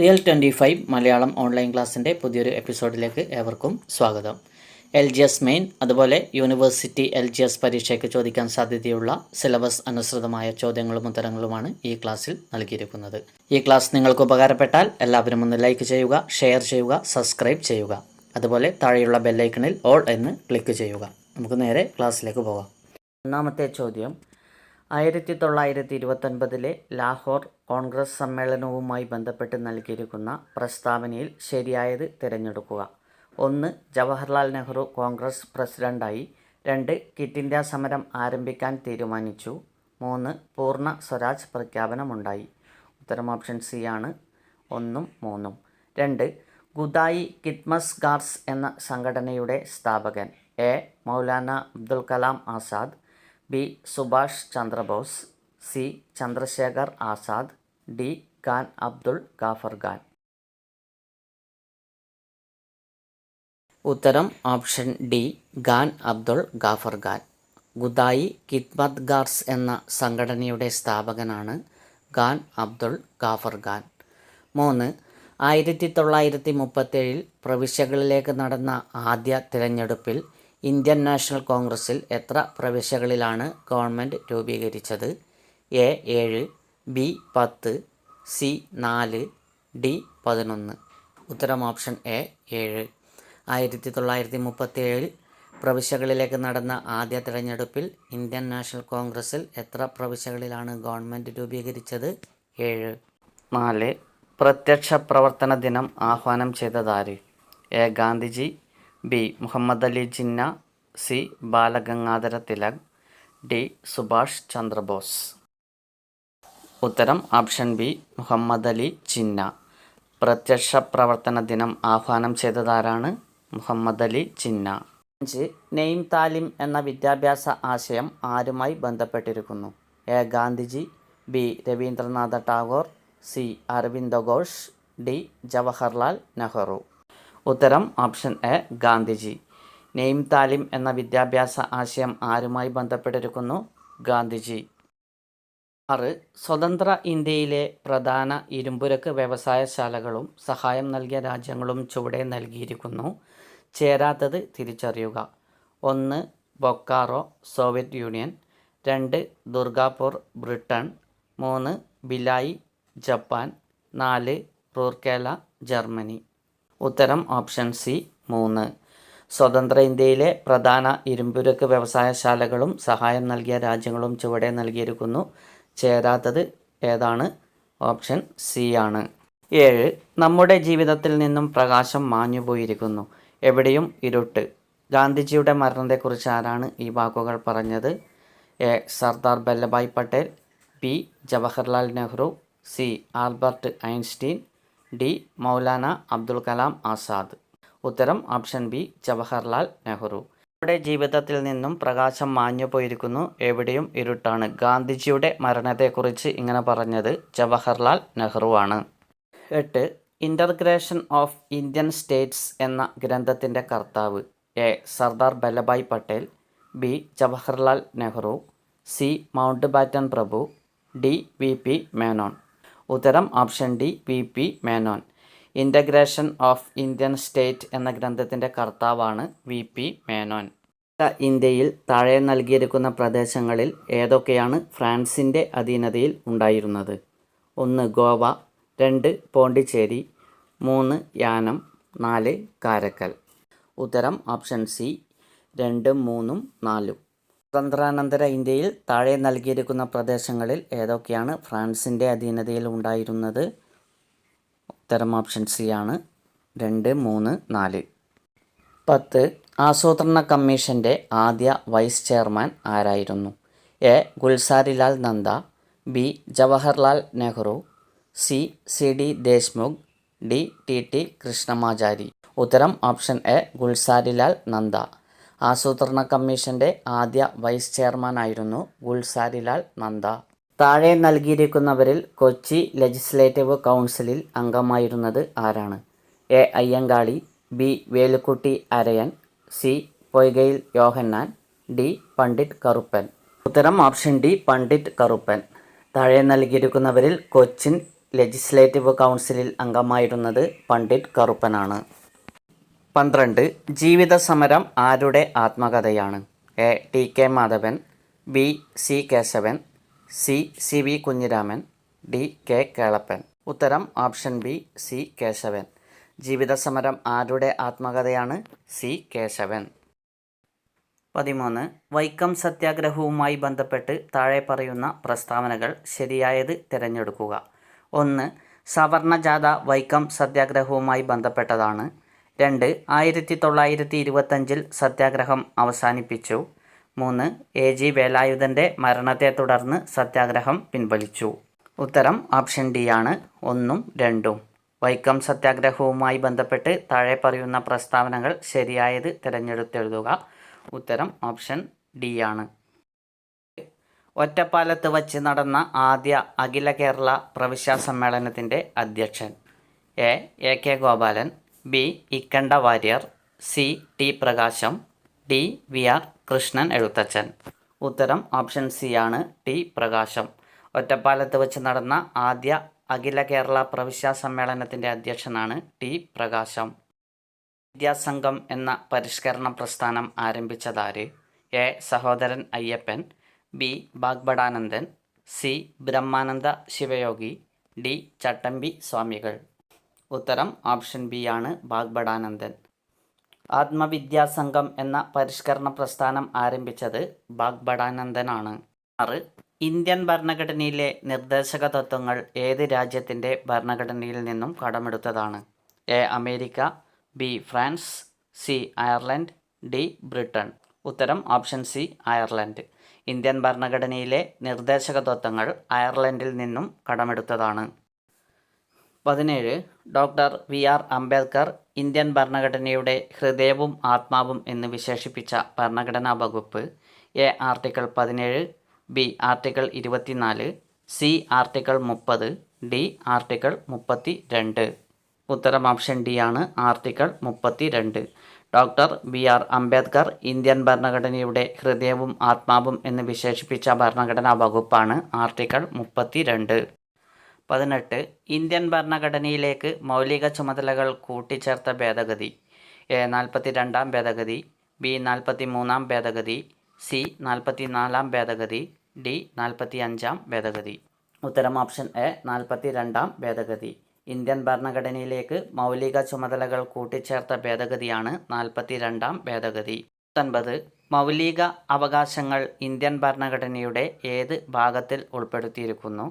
Real twenty five Malayalam online ക്ലാസ്സിന്റെ പുതിയൊരു എപ്പിസോഡിലേക്ക് ഏവർക്കും സ്വാഗതം. എൽ ജി എസ് മെയിൻ അതുപോലെ യൂണിവേഴ്സിറ്റി എൽ ജി എസ് പരീക്ഷയ്ക്ക് ചോദിക്കാൻ സാധ്യതയുള്ള സിലബസ് അനുസൃതമായ ചോദ്യങ്ങളും ഉത്തരങ്ങളുമാണ് ഈ ക്ലാസ്സിൽ നൽകിയിരിക്കുന്നത്. ഈ ക്ലാസ് നിങ്ങൾക്ക് ഉപകാരപ്പെട്ടാൽ എല്ലാവരും ഒന്ന് ലൈക്ക് ചെയ്യുക ഷെയർ ചെയ്യുക സബ്സ്ക്രൈബ് ചെയ്യുക. അതുപോലെ താഴെയുള്ള ബെല്ലൈക്കണിൽ ഓൾ എന്ന് ക്ലിക്ക് ചെയ്യുക. നമുക്ക് നേരെ ക്ലാസ്സിലേക്ക് പോകാം. ഒന്നാമത്തെ ചോദ്യം ആയിരത്തി തൊള്ളായിരത്തി ഇരുപത്തൊൻപതിലെ ലാഹോർ കോൺഗ്രസ് സമ്മേളനവുമായി ബന്ധപ്പെട്ട് നൽകിയിരിക്കുന്ന പ്രസ്താവനയിൽ ശരിയായത് തിരഞ്ഞെടുക്കുക. ഒന്ന് ജവഹർലാൽ നെഹ്റു കോൺഗ്രസ് പ്രസിഡന്റായി രണ്ട് കിറ്റ് ഇന്ത്യ സമരം ആരംഭിക്കാൻ തീരുമാനിച്ചു. മൂന്ന് പൂർണ സ്വരാജ് പ്രഖ്യാപനമുണ്ടായി. ഉത്തരം ഓപ്ഷൻ സി ആണ്. ഒന്നും മൂന്നും. രണ്ട് ഗുദായി കിത്മസ് ഗാർസ് എന്ന സംഘടനയുടെ സ്ഥാപകൻ A Maulana Abdul Kalam Azad B Subhash Chandrabose C Chandrashekhar Azad D Khan Abdul Ghaffar Khan. ഉത്തരം ഓപ്ഷൻ ഡി ഖാൻ അബ്ദുൾ ഗാഫർ ഖാൻ. ഗുദായി കിത്മത് ഗാർസ് എന്ന സംഘടനയുടെ സ്ഥാപകനാണ് ഖാൻ അബ്ദുൾ ഗാഫർ ഖാൻ. മൂന്ന് ആയിരത്തി തൊള്ളായിരത്തി മുപ്പത്തേഴിൽ പ്രവിശ്യകളിലേക്ക് നടന്ന ആദ്യ തിരഞ്ഞെടുപ്പിൽ ഇന്ത്യൻ നാഷണൽ കോൺഗ്രസിൽ എത്ര പ്രവിശ്യകളിലാണ് ഗവൺമെന്റ് രൂപീകരിച്ചത്? എ ഏഴ് ബി പത്ത് സി നാല് ഡി പതിനൊന്ന്. ഉത്തരം ഓപ്ഷൻ എ ഏഴ്. ആയിരത്തി തൊള്ളായിരത്തി മുപ്പത്തിയേഴിൽ പ്രവിശ്യകളിലേക്ക് നടന്ന ആദ്യ തിരഞ്ഞെടുപ്പിൽ ഇന്ത്യൻ നാഷണൽ കോൺഗ്രസിൽ എത്ര പ്രവിശ്യകളിലാണ് ഗവൺമെന്റ് രൂപീകരിച്ചത്? ഏഴ്. നാല്. പ്രത്യക്ഷ പ്രവർത്തന ദിനം ആഹ്വാനം ചെയ്തതാര് A Gandhiji B. Muhammad Ali Jinnah C. Balagangadhara Tilak D. Subhash Chandrabose. ഉത്തരം ഓപ്ഷൻ ബി. മുഹമ്മദ് അലി ജിന്ന. പ്രത്യക്ഷ പ്രവർത്തന ദിനം ആഹ്വാനം ചെയ്തതാരാണ് മുഹമ്മദ് അലി ജിന്ന? അഞ്ച്. നെയ്ം താലിം എന്ന വിദ്യാഭ്യാസ ആശയം ആരുമായി ബന്ധപ്പെട്ടിരിക്കുന്നു? A. Gandhiji B. Rabindranath Tagore C. Aurobindo Ghosh D. Jawaharlal Nehru. ഉത്തരം ഓപ്ഷൻ എ ഗാന്ധിജി. നെയിം താലിം എന്ന വിദ്യാഭ്യാസ ആശയം ആരുമായി ബന്ധപ്പെട്ടിരിക്കുന്നു? ഗാന്ധിജി. ആറ് സ്വതന്ത്ര ഇന്ത്യയിലെ പ്രധാന ഇരുമ്പുരക്ക് വ്യവസായശാലകളും സഹായം നൽകിയ രാജ്യങ്ങളും ചുവടെ നൽകിയിരിക്കുന്നു. ചേരാത്തത് തിരിച്ചറിയുക. ഒന്ന് ബൊക്കാറോ സോവിയറ്റ് യൂണിയൻ. രണ്ട് ദുർഗാപൂർ ബ്രിട്ടൻ മൂന്ന് ബിലായി ജപ്പാൻ. നാല് റൂർക്കേല ജർമ്മനി. ഉത്തരം ഓപ്ഷൻ സി മൂന്ന്. സ്വതന്ത്ര ഇന്ത്യയിലെ പ്രധാന ഇരുമ്പുരക്ക് വ്യവസായശാലകളും സഹായം നൽകിയ രാജ്യങ്ങളും ചുവടെ നൽകിയിരിക്കുന്നു. ചേരാത്തത് ഏതാണ്? ഓപ്ഷൻ സി ആണ്. ഏഴ് നമ്മുടെ ജീവിതത്തിൽ നിന്നും പ്രകാശം മാഞ്ഞുപോയിരിക്കുന്നു എവിടെയും ഇരുട്ട്. ഗാന്ധിജിയുടെ മരണത്തെക്കുറിച്ച് ആരാണ് ഈ വാക്കുകൾ പറഞ്ഞത്? A Sardar Vallabhbhai Patel B Jawaharlal Nehru C Albert Einstein D Maulana Abdul Kalam Azad. ഉത്തരം ഓപ്ഷൻ ബി ജവഹർലാൽ നെഹ്റു. നമ്മുടെ ജീവിതത്തിൽ നിന്നും പ്രകാശം മാഞ്ഞു പോയിരിക്കുന്നു. എവിടെയും ഇരുട്ടാണ്. ഗാന്ധിജിയുടെ മരണത്തെക്കുറിച്ച് ഇങ്ങനെ പറഞ്ഞത് ജവഹർലാൽ നെഹ്റു ആണ്. എട്ട് ഇന്റർഗ്രേഷൻ ഓഫ് ഇന്ത്യൻ സ്റ്റേറ്റ്സ് എന്ന ഗ്രന്ഥത്തിന്റെ കർത്താവ്. A Sardar Vallabhbhai Patel. B Jawaharlal Nehru. C Mountbatten Prabhu. D V P Menon. ഉത്തരം option D V P Menon. Integration of Indian state എന്ന ഗ്രന്ഥത്തിന്റെ കർത്താവാണ് വി പി മേനോൻ. ഇന്ത്യയിൽ താഴെ നൽകിയിരിക്കുന്ന പ്രദേശങ്ങളിൽ ഏതൊക്കെയാണ് ഫ്രാൻസിന്റെ അധീനതയിൽ ഉണ്ടായിരുന്നത്? ഒന്ന് ഗോവ. രണ്ട് പോണ്ടിച്ചേരി. മൂന്ന് യാനം. നാല് കാരക്കൽ. ഉത്തരം ഓപ്ഷൻ സി. രണ്ടും മൂന്നും നാലും. സ്വതന്ത്രാനന്തര ഇന്ത്യയിൽ താഴെ നൽകിയിരിക്കുന്ന പ്രദേശങ്ങളിൽ ഏതൊക്കെയാണ് ഫ്രാൻസിന്റെ അധീനതയിൽ ഉണ്ടായിരുന്നത്? ഉത്തരം ഓപ്ഷൻ സി ആണ്. രണ്ട് മൂന്ന് നാല്. പത്ത് ആസൂത്രണ കമ്മീഷന്റെ ആദ്യ വൈസ് ചെയർമാൻ ആരായിരുന്നു? A Gulzarilal Nanda. B Jawaharlal Nehru. C C D Deshmukh. D T T Krishnamachari. ഉത്തരം ഓപ്ഷൻ എ ഗുൽസാരിലാൽ നന്ദ. ആസൂത്രണ കമ്മീഷന്റെ ആദ്യ വൈസ് ചെയർമാൻ ആയിരുന്നു ഗുൽസാരിലാൽ നന്ദ. താഴെ നൽകിയിരിക്കുന്നവരിൽ കൊച്ചി ലെജിസ്ലേറ്റീവ് കൗൺസിലിൽ അംഗമായിരുന്നത് ആരാണ്? A Ayyankali B Velukutty Arayan C Poikayil Yohannan D Pandit Karuppan. ഉത്തരം ഓപ്ഷൻ ഡി പണ്ഡിറ്റ് കറുപ്പൻ. താഴെ നൽകിയിരിക്കുന്നവരിൽ കൊച്ചിൻ ലെജിസ്ലേറ്റീവ് കൗൺസിലിൽ അംഗമായിരുന്നത് പണ്ഡിറ്റ് കറുപ്പനാണ്. പന്ത്രണ്ട്. ജീവിത സമരം ആരുടെ ആത്മകഥയാണ്? A. T. K. Madhavan B. C. Kesavan C. C. V. Kunhiraman D. K. Kelappan. ഉത്തരം ഓപ്ഷൻ ബി സി. കേശവൻ. ജീവിത സമരം ആരുടെ ആത്മകഥയാണ്? സി. കേശവൻ. പതിമൂന്ന്. വൈക്കം സത്യാഗ്രഹവുമായി ബന്ധപ്പെട്ട് താഴെ പറയുന്ന പ്രസ്താവനകൾ ശരിയായത് തിരഞ്ഞെടുക്കുക. ഒന്ന്. സവർണജാഥ വൈക്കം സത്യാഗ്രഹവുമായി ബന്ധപ്പെട്ടതാണ്. രണ്ട് ആയിരത്തി തൊള്ളായിരത്തി ഇരുപത്തഞ്ചിൽ സത്യാഗ്രഹം അവസാനിപ്പിച്ചു. മൂന്ന് എ ജി വേലായുധന്റെ മരണത്തെ തുടർന്ന് സത്യാഗ്രഹം പിൻവലിച്ചു. ഉത്തരം ഓപ്ഷൻ ഡി ആണ്. ഒന്നും രണ്ടും. വൈക്കം സത്യാഗ്രഹവുമായി ബന്ധപ്പെട്ട് താഴെ പറയുന്ന പ്രസ്താവനകൾ ശരിയായത് തിരഞ്ഞെടുത്തെഴുതുക. ഉത്തരം ഓപ്ഷൻ ഡി ആണ്. ഒറ്റപ്പാലത്ത് വച്ച് നടന്ന ആദ്യ അഖില കേരള പ്രവിശ്യ സമ്മേളനത്തിന്റെ അധ്യക്ഷൻ. A A K Gopalan. B. Ikkanda Warrier C. T. Prakasam D. V. R. Krishnan Ezhuthachan. ഉത്തരം ഓപ്ഷൻ സി ആണ് ടി. പ്രകാശം. ഒറ്റപ്പാലത്ത് വെച്ച് നടന്ന ആദ്യ അഖില കേരള പ്രവിശ്യ സമ്മേളനത്തിന്റെ അധ്യക്ഷനാണ് ടി. പ്രകാശം. വിദ്യാസംഘം എന്ന പരിഷ്കരണ പ്രസ്ഥാനം ആരംഭിച്ചതാര്? A. Sahodaran Ayyappan B. Vagbhatananda C. Brahmananda Sivayogi D. Chattampi സ്വാമികൾ. ഉത്തരം ഓപ്ഷൻ ബി ആണ് ബാഗ്ബടാനന്ദൻ ആത്മവിദ്യാസംഘം എന്ന പരിഷ്കരണ പ്രസ്ഥാനം ആരംഭിച്ചത് ബാഗ്ബടാനന്ദനാണ് ആറ് ഇന്ത്യൻ ഭരണഘടനയിലെ നിർദ്ദേശക തത്വങ്ങൾ ഏത് രാജ്യത്തിന്റെ ഭരണഘടനയിൽ നിന്നും കടമെടുത്തതാണ്? A America B France C Ireland D Britain ഉത്തരം ഓപ്ഷൻ സി അയർലൻഡ്. ഇന്ത്യൻ ഭരണഘടനയിലെ നിർദ്ദേശക തത്വങ്ങൾ അയർലൻഡിൽ നിന്നും കടമെടുത്തതാണ്. പതിനേഴ് doctor V R Ambedkar Indian ഭരണഘടനയുടെ ഹൃദയവും ആത്മാവും എന്ന് വിശേഷിപ്പിച്ച ഭരണഘടനാ വകുപ്പ് എ ആർട്ടിക്കിൾ പതിനേഴ് ബി ആർട്ടിക്കിൾ ഇരുപത്തിനാല് സി ആർട്ടിക്കിൾ മുപ്പത് ഡി ആർട്ടിക്കിൾ മുപ്പത്തി രണ്ട് ഉത്തരം ഓപ്ഷൻ ഡി ആണ് ആർട്ടിക്കിൾ മുപ്പത്തി രണ്ട് doctor B R Ambedkar Indian ഭരണഘടനയുടെ ഹൃദയവും ആത്മാവും എന്ന് വിശേഷിപ്പിച്ച ഭരണഘടനാ വകുപ്പാണ് ആർട്ടിക്കിൾ മുപ്പത്തി രണ്ട് പതിനെട്ട് ഇന്ത്യൻ ഭരണഘടനയിലേക്ക് മൗലിക ചുമതലകൾ കൂട്ടിച്ചേർത്ത ഭേദഗതി. എ നാൽപ്പത്തി രണ്ടാം ഭേദഗതി ബി നാൽപ്പത്തി മൂന്നാം ഭേദഗതി സി നാൽപ്പത്തി നാലാം ഭേദഗതി ഡി നാൽപ്പത്തി അഞ്ചാം ഭേദഗതി. ഉത്തരം ഓപ്ഷൻ എ നാൽപ്പത്തി രണ്ടാം ഭേദഗതി. ഇന്ത്യൻ ഭരണഘടനയിലേക്ക് മൗലിക ചുമതലകൾ കൂട്ടിച്ചേർത്ത ഭേദഗതിയാണ് നാൽപ്പത്തി രണ്ടാം ഭേദഗതി. പത്തൊൻപത് മൗലിക അവകാശങ്ങൾ ഇന്ത്യൻ ഭരണഘടനയുടെ ഏത് ഭാഗത്തിൽ ഉൾപ്പെടുത്തിയിരിക്കുന്നു?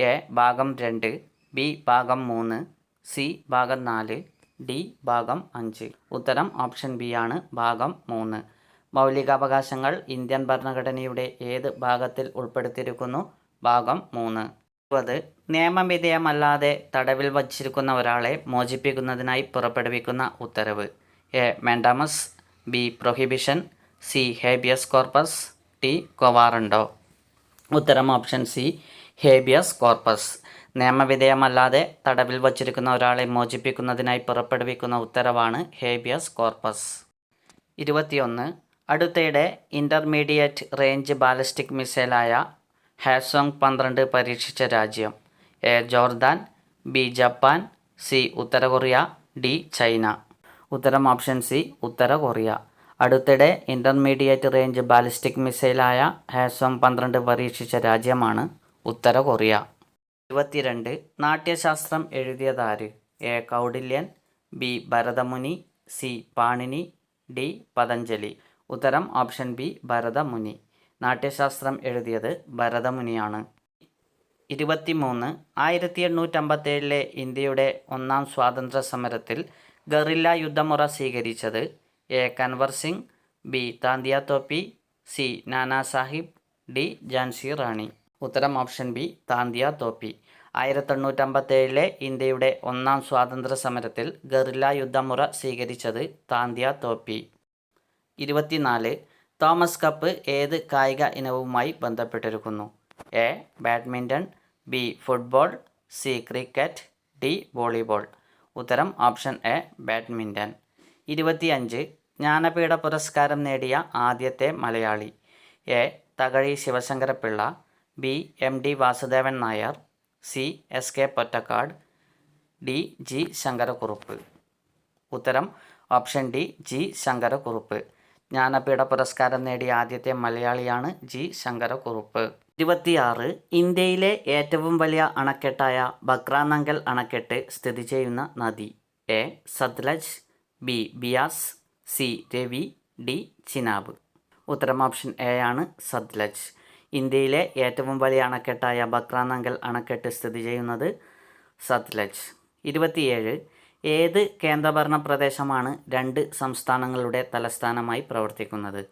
എ ഭാഗം രണ്ട് ബി ഭാഗം മൂന്ന് സി ഭാഗം നാല് ഡി ഭാഗം അഞ്ച്. ഉത്തരം ഓപ്ഷൻ ബി ആണ് ഭാഗം മൂന്ന്. മൗലികാവകാശങ്ങൾ ഇന്ത്യൻ ഭരണഘടനയുടെ ഏത് ഭാഗത്തിൽ ഉൾപ്പെടുത്തിയിരിക്കുന്നു? ഭാഗം മൂന്ന്. ഇരുപത്. നിയമവിധേയമല്ലാതെ തടവിൽ വച്ചിരിക്കുന്ന ഒരാളെ മോചിപ്പിക്കുന്നതിനായി പുറപ്പെടുവിക്കുന്ന ഉത്തരവ്. A. Mandamus B. Prohibition C. Habeas corpus D. Quo warranto. ഉത്തരം ഓപ്ഷൻ സി ഹേബിയസ് കോർപ്പസ്. നിയമവിധേയമല്ലാതെ തടവിൽ വച്ചിരിക്കുന്ന ഒരാളെ മോചിപ്പിക്കുന്നതിനായി പുറപ്പെടുവിക്കുന്ന ഉത്തരവാണ് ഹേബിയസ് കോർപ്പസ്. ഇരുപത്തിയൊന്ന്. അടുത്തിടെ ഇന്റർമീഡിയറ്റ് റേഞ്ച് ബാലിസ്റ്റിക് മിസൈലായ ഹാസോങ് പന്ത്രണ്ട് പരീക്ഷിച്ച രാജ്യം. A. Jordan B. Japan C. Uttara Korea D. China. ഉത്തരം ഓപ്ഷൻ സി ഉത്തര കൊറിയ അടുത്തിടെ ഇന്റർമീഡിയറ്റ് റേഞ്ച് ബാലിസ്റ്റിക് മിസൈലായ ഹാസോങ് പന്ത്രണ്ട് പരീക്ഷിച്ച രാജ്യമാണ് ഉത്തര കൊറിയ ഇരുപത്തിരണ്ട് നാട്യശാസ്ത്രം എഴുതിയതാര്? A. Kautilya B. Bharatamuni C. Panini D. Patanjali. ഉത്തരം ഓപ്ഷൻ ബി ഭരതമുനി. നാട്യശാസ്ത്രം എഴുതിയത് ഭരതമുനിയാണ്. ഇരുപത്തിമൂന്ന് ആയിരത്തി എണ്ണൂറ്റമ്പത്തേഴിലെ ഇന്ത്യയുടെ ഒന്നാം സ്വാതന്ത്ര്യ സമരത്തിൽ ഗറില്ല യുദ്ധമുറ സ്വീകരിച്ചത് A. Kunwar Singh B. Tantia Tope C. Nana Sahib D. Jhansi Rani. ഉത്തരം ഓപ്ഷൻ ബി താന്തിയ തോപ്പി. ആയിരത്തി എണ്ണൂറ്റമ്പത്തേഴിലെ ഇന്ത്യയുടെ ഒന്നാം സ്വാതന്ത്ര്യ സമരത്തിൽ ഗറില്ല യുദ്ധമുറ സ്വീകരിച്ചത് താന്തിയ തോപ്പി. ഇരുപത്തിനാല് തോമസ് കപ്പ് ഏത് കായിക ഇനവുമായി ബന്ധപ്പെട്ടിരിക്കുന്നു? A badminton B football C cricket D volleyball. ഉത്തരം ഓപ്ഷൻ എ ബാഡ്മിന്റൺ ഇരുപത്തിയഞ്ച് ജ്ഞാനപീഠ പുരസ്കാരം നേടിയ ആദ്യത്തെ Malayali. A Thakazhi Sivasankara Pillai. B M D Vasudevan Nair C S K Pottekkatt D G Sankarakurup. ഉത്തരം option D G Sankarakurup. Jnanpith പുരസ്കാരം നേടിയ ആദ്യത്തെ മലയാളിയാണ് ജി ശങ്കരക്കുറുപ്പ്. ഇരുപത്തിയാറ് ഇന്ത്യയിലെ ഏറ്റവും വലിയ അണക്കെട്ടായ ബക്രാനങ്കൽ അണക്കെട്ട് സ്ഥിതി ചെയ്യുന്ന നദി. A Sutlej B Beas C Ravi D Chenab. ഉത്തരം ഓപ്ഷൻ എ ആണ് സത്ലജ്. ഇന്ത്യയിലെ ഏറ്റവും വലിയ അണക്കെട്ടായ ബക്രാനങ്കൽ അണക്കെട്ട് സ്ഥിതി ചെയ്യുന്നത് സത്ലജ്. ഇരുപത്തിയേഴ്. ഏത് കേന്ദ്രഭരണ പ്രദേശമാണ് രണ്ട് സംസ്ഥാനങ്ങളുടെ തലസ്ഥാനമായി പ്രവർത്തിക്കുന്നത്?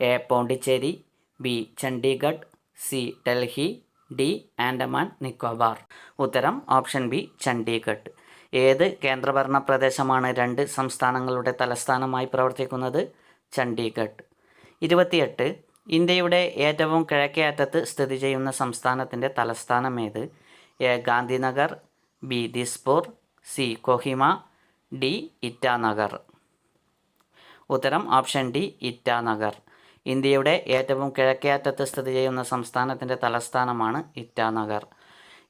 A. Pondicherry B. Chandigarh C. Delhi D. Andaman Nicobar. ഉത്തരം ഓപ്ഷൻ ബി ചണ്ഡീഗഡ്. ഏത് കേന്ദ്രഭരണ പ്രദേശമാണ് രണ്ട് സംസ്ഥാനങ്ങളുടെ തലസ്ഥാനമായി പ്രവർത്തിക്കുന്നത്? ചണ്ഡീഗഡ്. ഇരുപത്തിയെട്ട്. ഇന്ത്യയുടെ ഏറ്റവും കിഴക്കേ അറ്റത്ത് സ്ഥിതി ചെയ്യുന്ന സംസ്ഥാനത്തിന്റെ തലസ്ഥാനം ഏത് A. Gandhinagar B. Dispur C. Kohima D. Itanagar. ഉത്തരം ഓപ്ഷൻ ഡി ഇറ്റാനഗർ. ഇന്ത്യയുടെ ഏറ്റവും കിഴക്കേ അറ്റത്ത് സ്ഥിതി ചെയ്യുന്ന സംസ്ഥാനത്തിന്റെ തലസ്ഥാനമാണ് ഇറ്റാനഗർ.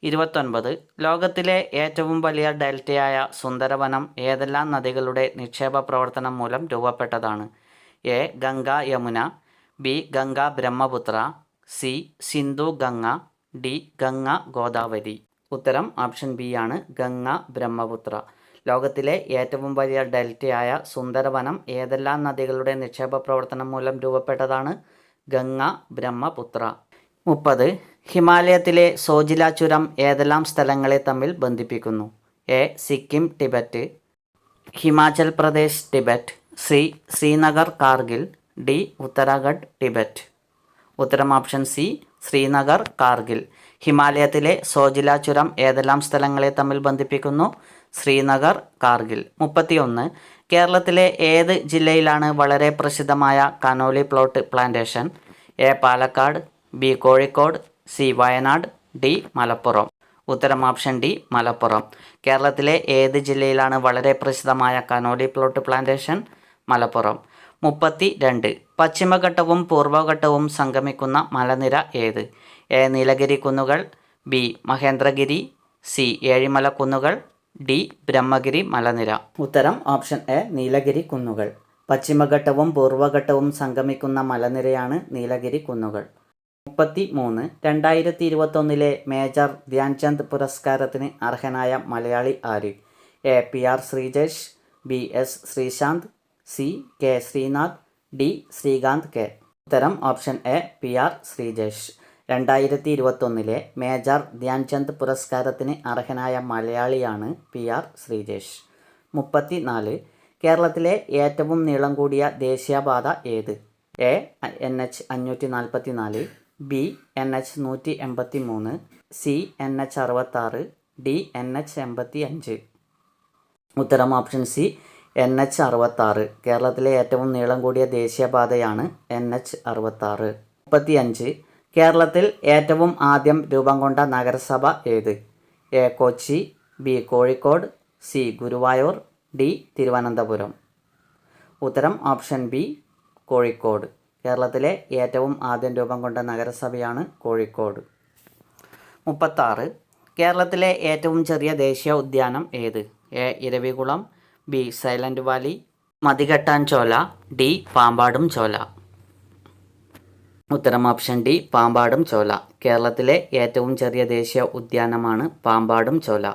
ഇരുപത്തൊൻപത്. ലോകത്തിലെ ഏറ്റവും വലിയ ഡെൽറ്റയായ സുന്ദരവനം ഏതെല്ലാം നദികളുടെ നിക്ഷേപ പ്രവർത്തനം മൂലം രൂപപ്പെട്ടതാണ്? A. Ganga Yamuna B Ganga Brahmaputra C Sindhu Ganga D Ganga Godavari. ഉത്തരം ഓപ്ഷൻ ബി ആണ് ഗംഗ ബ്രഹ്മപുത്ര. ലോകത്തിലെ ഏറ്റവും വലിയ ഡെൽറ്റയായ സുന്ദരവനം ഏതെല്ലാം നദികളുടെ നിക്ഷേപ പ്രവർത്തനം മൂലം രൂപപ്പെട്ടതാണ് ഗംഗ ബ്രഹ്മപുത്ര? മുപ്പത്. ഹിമാലയത്തിലെ സോജില ചുരം ഏതെല്ലാം സ്ഥലങ്ങളെ തമ്മിൽ ബന്ധിപ്പിക്കുന്നു? A. Sikkim Tibet. Himachal Pradesh Tibet. C. Srinagar Kargil. D Uttarakhand Tibet. ഉത്തരം ഓപ്ഷൻ സി ശ്രീനഗർ കാർഗിൽ. ഹിമാലയത്തിലെ സോജില ചുരം ഏതെല്ലാം സ്ഥലങ്ങളെ തമ്മിൽ ബന്ധിപ്പിക്കുന്നു? ശ്രീനഗർ കാർഗിൽ. മുപ്പത്തിയൊന്ന്. കേരളത്തിലെ ഏത് ജില്ലയിലാണ് വളരെ പ്രസിദ്ധമായ Connolly plot plantation? A Palakkad B Kozhikode C Wayanad D Malappuram. ഉത്തരം ഓപ്ഷൻ ഡി മലപ്പുറം. കേരളത്തിലെ ഏത് ജില്ലയിലാണ് വളരെ പ്രസിദ്ധമായ കനോലി പ്ലോട്ട് പ്ലാന്റേഷൻ? മലപ്പുറം. മുപ്പത്തി രണ്ട് പശ്ചിമഘട്ടവും പൂർവഘട്ടവും സംഗമിക്കുന്ന മലനിര ഏത്? എ. നീലഗിരി കുന്നുകൾ ബി. മഹേന്ദ്രഗിരി സി. ഏഴിമല കുന്നുകൾ ഡി. ബ്രഹ്മഗിരി മലനിര. ഉത്തരം ഓപ്ഷൻ എ. നീലഗിരി കുന്നുകൾ. പശ്ചിമഘട്ടവും പൂർവഘട്ടവും സംഗമിക്കുന്ന മലനിരയാണ് നീലഗിരി കുന്നുകൾ. മുപ്പത്തി മൂന്ന് രണ്ടായിരത്തി ഇരുപത്തൊന്നിലെ മേജർ ധ്യാൻചന്ദ് പുരസ്കാരത്തിന് അർഹനായ മലയാളി ആര്? A. P. R. Sreejesh B. S. Sreesanth C K Srinath D Srikanth K. ഉത്തരം option A P R Sreejesh. രണ്ടായിരത്തി ഇരുപത്തൊന്നിലെ മേജർ ധ്യാൻചന്ദ് പുരസ്കാരത്തിന് അർഹനായ മലയാളിയാണ് പി ആർ ശ്രീജേഷ്. മുപ്പത്തി നാല് കേരളത്തിലെ ഏറ്റവും നീളം കൂടിയ ദേശീയപാത ഏത്? എ എൻ എച്ച് അഞ്ഞൂറ്റി നാൽപ്പത്തി നാല് ബി എൻ എച്ച് നൂറ്റി എൺപത്തി മൂന്ന് സി എൻ എച്ച് അറുപത്താറ് ഡി എൻ എച്ച് എൺപത്തി അഞ്ച് ഉത്തരം ഓപ്ഷൻ സി എൻ എച്ച് അറുപത്താറ്. കേരളത്തിലെ ഏറ്റവും നീളം കൂടിയ ദേശീയപാതയാണ് എൻ എച്ച് അറുപത്താറ്. മുപ്പത്തി അഞ്ച് കേരളത്തിൽ ഏറ്റവും ആദ്യം രൂപം കൊണ്ട നഗരസഭ ഏത്? A Kochi B Kozhikode C Guruvayur D Thiruvananthapuram. ഉത്തരം ഓപ്ഷൻ ബി കോഴിക്കോട്. കേരളത്തിലെ ഏറ്റവും ആദ്യം രൂപം കൊണ്ട നഗരസഭയാണ് കോഴിക്കോട്. മുപ്പത്താറ്. കേരളത്തിലെ ഏറ്റവും ചെറിയ ദേശീയ ഉദ്യാനം ഏത്? A Eravikulam B. Silent valley Mathikettan Shola D. Pampadum Shola. ഉത്തരം ഓപ്ഷൻ ഡി പാമ്പാടും ചോല. കേരളത്തിലെ ഏറ്റവും ചെറിയ ദേശീയ ഉദ്യാനമാണ് പാമ്പാടും ചോല.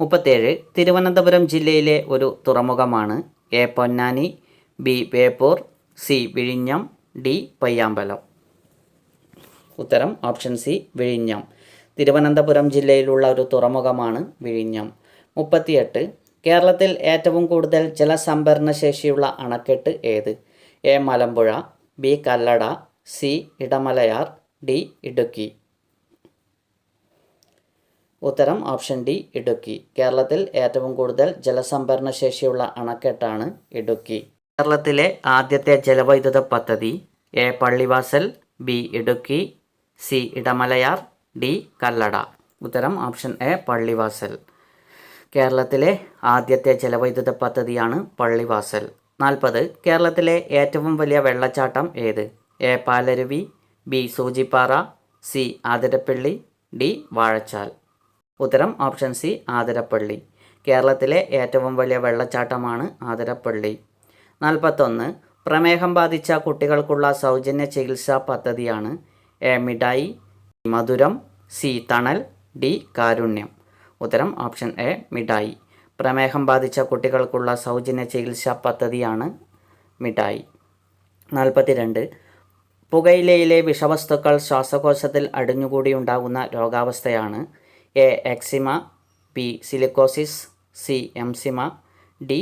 മുപ്പത്തേഴ് തിരുവനന്തപുരം ജില്ലയിലെ ഒരു തുറമുഖമാണ് A. Ponnani B. Beypore C. വിഴിഞ്ഞം ഡി. പയ്യാമ്പലം. ഉത്തരം ഓപ്ഷൻ സി വിഴിഞ്ഞം. തിരുവനന്തപുരം ജില്ലയിലുള്ള ഒരു തുറമുഖമാണ് വിഴിഞ്ഞം. മുപ്പത്തിയെട്ട് കേരളത്തിൽ ഏറ്റവും കൂടുതൽ ജലസംഭരണശേഷിയുള്ള അണക്കെട്ട് ഏത്? A. Malampuzha B. Kallada C. Idamalayar D. Idukki. ഉത്തരം ഓപ്ഷൻ ഡി ഇടുക്കി. കേരളത്തിൽ ഏറ്റവും കൂടുതൽ ജലസംഭരണശേഷിയുള്ള അണക്കെട്ടാണ് ഇടുക്കി. കേരളത്തിലെ ആദ്യത്തെ ജലവൈദ്യുത പദ്ധതി A. Pallivasal B. Idukki C. Idamalayar D. Kallada. ഉത്തരം ഓപ്ഷൻ എ പള്ളിവാസൽ. കേരളത്തിലെ ആദ്യത്തെ ജലവൈദ്യുത പദ്ധതിയാണ് പള്ളിവാസൽ. നാൽപ്പത്. കേരളത്തിലെ ഏറ്റവും വലിയ വെള്ളച്ചാട്ടം ഏത്? A. Palaruvi B. Soochipara C. Athirappilly D. Vazhachal. ഉത്തരം ഓപ്ഷൻ സി ആതിരപ്പള്ളി. കേരളത്തിലെ ഏറ്റവും വലിയ വെള്ളച്ചാട്ടമാണ് ആതിരപ്പള്ളി. നാൽപ്പത്തൊന്ന്. പ്രമേഹം ബാധിച്ച കുട്ടികൾക്കുള്ള സൗജന്യ ചികിത്സാ പദ്ധതിയാണ് എ. മിഠായി മധുരം സി. തണൽ ഡി. കാരുണ്യം. ഉത്തരം ഓപ്ഷൻ എ മിഠായി. പ്രമേഹം ബാധിച്ച കുട്ടികൾക്കുള്ള സൗജന്യ ചികിത്സാ പദ്ധതിയാണ് മിഠായി. നാൽപ്പത്തിരണ്ട് പുകയിലയിലെ വിഷവസ്തുക്കൾ ശ്വാസകോശത്തിൽ അടിഞ്ഞുകൂടിയുണ്ടാകുന്ന രോഗാവസ്ഥയാണ് A eczema B silicosis C emphysema D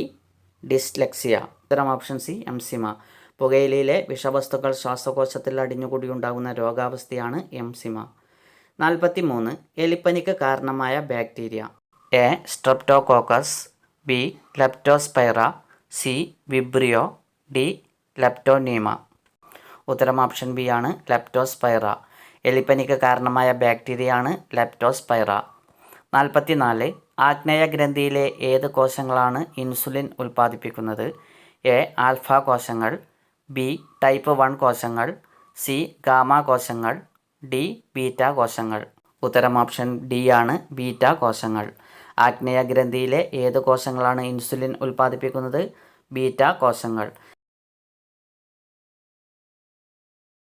dyslexia. ഉത്തരം ഓപ്ഷൻ സി എംസിമ. പുകയിലയിലെ വിഷവസ്തുക്കൾ ശ്വാസകോശത്തിൽ അടിഞ്ഞുകൂടിയുണ്ടാകുന്ന രോഗാവസ്ഥയാണ് എംസിമ. നാൽപ്പത്തി മൂന്ന് എലിപ്പനിക്ക് കാരണമായ bacteria. A. Streptococcus B. Leptospira C. Vibrio D. Leptonema. ഉത്തരം ഓപ്ഷൻ ബി ആണ് ലെപ്റ്റോസ്പൈറ. എലിപ്പനിക്ക് കാരണമായ ബാക്ടീരിയ ആണ് ലെപ്റ്റോസ്പൈറ. നാൽപ്പത്തിനാല് ആഗ്നേയ ഗ്രന്ഥിയിലെ ഏത് കോശങ്ങളാണ് ഇൻസുലിൻ ഉൽപ്പാദിപ്പിക്കുന്നത്? എ. ആൽഫ കോശങ്ങൾ ബി. ടൈപ്പ് വൺ കോശങ്ങൾ സി. ഗാമ കോശങ്ങൾ ഡി ബീറ്റ കോശങ്ങൾ. ഉത്തരം ഓപ്ഷൻ ഡി ആണ് ബീറ്റ കോശങ്ങൾ. ആഗ്നേയ ഗ്രന്ഥിയിലെ ഏത് കോശങ്ങളാണ് ഇൻസുലിൻ ഉൽപ്പാദിപ്പിക്കുന്നത്? ബീറ്റ കോശങ്ങൾ.